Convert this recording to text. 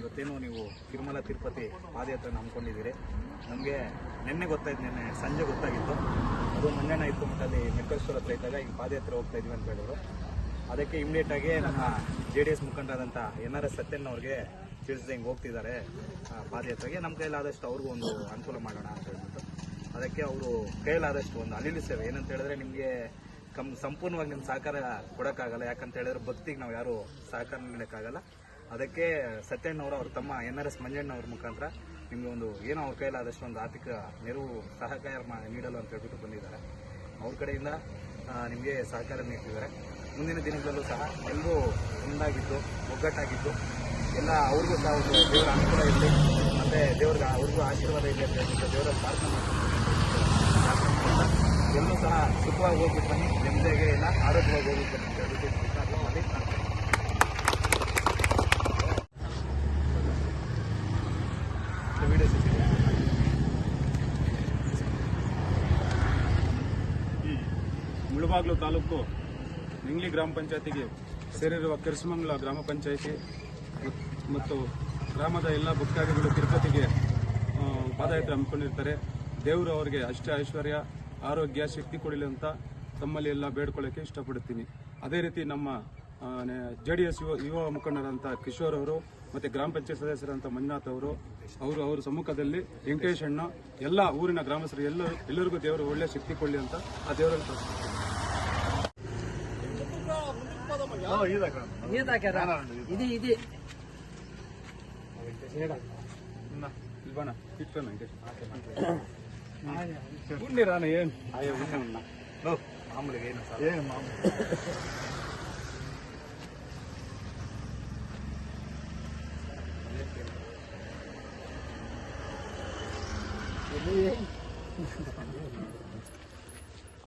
ಇವತ್ತೇನು ನೀವು ತಿರುಮಲ, ತಿರುಪತಿ ಪಾದಯಾತ್ರೆ ನಂಬ್ಕೊಂಡಿದ್ದೀರಿ. ನಮಗೆ ನಿನ್ನೆ ಗೊತ್ತಾಯ್ತು, ನಿನ್ನೆ ಸಂಜೆ ಗೊತ್ತಾಗಿತ್ತು. ಅದು ಮಂಜಣ್ಣ ಇತ್ತು ಅಲ್ಲಿ ಮೆಕ್ಕೇಶ್ವರ ಹತ್ರ ಇದ್ದಾಗ ಈಗ ಪಾದಯಾತ್ರೆ ಹೋಗ್ತಾ ಇದೀವಿ ಅಂತ ಹೇಳಿದ್ರು. ಅದಕ್ಕೆ ಇಮಿಡಿಯೇಟ್ ಆಗಿ ನಮ್ಮ ಜೆ ಡಿ ಎಸ್ ಮುಖಂಡರಾದಂಥ ಎನ್ ಆರ್ ಎಸ್ ಸತ್ಯನ್ ಅವ್ರಿಗೆ ತಿಳಿಸಿದೆ ಹಿಂಗೆ ಹೋಗ್ತಿದ್ದಾರೆ ಪಾದಯಾತ್ರೆಗೆ ನಮ್ಮ ಕೈಲಾದಷ್ಟು ಅವ್ರಿಗೂ ಒಂದು ಅನುಕೂಲ ಮಾಡೋಣ ಅಂತ ಹೇಳ್ಬಿಟ್ಟು. ಅದಕ್ಕೆ ಅವರು ಕೈಲಾದಷ್ಟು ಒಂದು ಅಲಿಲಿ ಸೇವೆ. ಏನಂತ ಹೇಳಿದ್ರೆ ನಿಮಗೆ ಕಮ್, ಸಂಪೂರ್ಣವಾಗಿ ನಿಮ್ಮ ಸಹಕಾರ ಕೊಡೋಕ್ಕಾಗಲ್ಲ. ಯಾಕಂತ ಹೇಳಿದ್ರೆ ಭಕ್ತಿಗೆ ನಾವು ಯಾರು ಸಹಕಾರ ನೀಡೋಕ್ಕಾಗಲ್ಲ. ಅದಕ್ಕೆ ಸತ್ಯಣ್ಣವರು ಅವ್ರ ತಮ್ಮ ಎನ್ ಆರ್ ಎಸ್ ಮಂಜಣ್ಣ ಅವ್ರ ಮುಖಾಂತರ ನಿಮಗೆ ಒಂದು ಏನೋ ಅವ್ರ ಕೈಲಾದಷ್ಟು ಒಂದು ಆರ್ಥಿಕ ನೆರವು, ಸಹಕಾರ ನೀಡಲು ಅಂತ ಹೇಳ್ಬಿಟ್ಟು ಬಂದಿದ್ದಾರೆ. ಅವ್ರ ಕಡೆಯಿಂದ ನಿಮಗೆ ಸಹಕಾರ ನೀಡ್ತಿದ್ದಾರೆ. ಮುಂದಿನ ದಿನಗಳಲ್ಲೂ ಸಹ ಎಲ್ಲರೂ ಒಂದಾಗಿದ್ದು, ಒಗ್ಗಟ್ಟಾಗಿದ್ದು, ಎಲ್ಲ ಅವ್ರಿಗೂ ಸಹ ಒಂದು ದೇವರ ಅನುಕೂಲ ಇರಲಿ, ಮತ್ತು ದೇವ್ರಿಗೆ ಅವ್ರಿಗೂ ಆಶೀರ್ವಾದ ಇರಲಿ ಅಂತ ಹೇಳ್ಬಿಟ್ಟು ದೇವರ ಪ್ರಾರ್ಥನೆ ಮಾಡ್ತಾರೆ ಎಲ್ಲರೂ ಸಹ ಸುಖವಾಗಿ ಹೋಗ್ಬಿಟ್ಟು ಬನ್ನಿ, ನೆಮ್ಮದಿಯಾಗೆ ಇಲ್ಲ ಆರೋಗ್ಯವಾಗಿ ಹೋಗ್ಬಿಟ್ಟು ಬನ್ನಿ ಅಂತ ಹೇಳ್ಬಿಟ್ಟು ಮುಳಬಾಗ್ಲು ತಾಲೂಕು ನಿಂಗ್ಲಿ ಗ್ರಾಮ ಪಂಚಾಯತಿಗೆ ಸೇರಿರುವ ಕೆರಸಮಂಗಲ ಗ್ರಾಮ ಪಂಚಾಯತಿ ಮತ್ತು ಗ್ರಾಮದ ಎಲ್ಲ ಭಕ್ತಾದಿಗಳು ತಿರುಪತಿಗೆ ಪಾದಯಾತ್ರೆ ಹಮ್ಮಿಕೊಂಡಿರ್ತಾರೆ. ದೇವರು ಅವರಿಗೆ ಅಷ್ಟ ಐಶ್ವರ್ಯ, ಆರೋಗ್ಯ, ಶಕ್ತಿ ಕೊಡಲಿ ಅಂತ ತಮ್ಮಲ್ಲಿ ಎಲ್ಲ ಬೇಡ್ಕೊಳ್ಳೋಕೆ ಇಷ್ಟಪಡ್ತೀನಿ ಅದೇ ರೀತಿ ನಮ್ಮ ಜೆ ಡಿ ಎಸ್ ಯುವ ಯುವ ಮುಖಂಡರಂಥ ಕಿಶೋರ್ ಅವರು ಮತ್ತು ಗ್ರಾಮ ಪಂಚಾಯತ್ ಸದಸ್ಯರಂಥ ಮಂಜುನಾಥ್ ಅವರು ಅವರು ಅವರ ಸಮ್ಮುಖದಲ್ಲಿ ವೆಂಕಟೇಶ್ ಅಣ್ಣ ಎಲ್ಲ ಊರಿನ ಗ್ರಾಮಸ್ಥರು ಎಲ್ಲರೂ ಎಲ್ಲರಿಗೂ ದೇವರು ಒಳ್ಳೆಯ ಶಕ್ತಿ ಕೊಡಲಿ ಅಂತ ಆ ದೇವರಲ್ಲಿ ಏನು 我。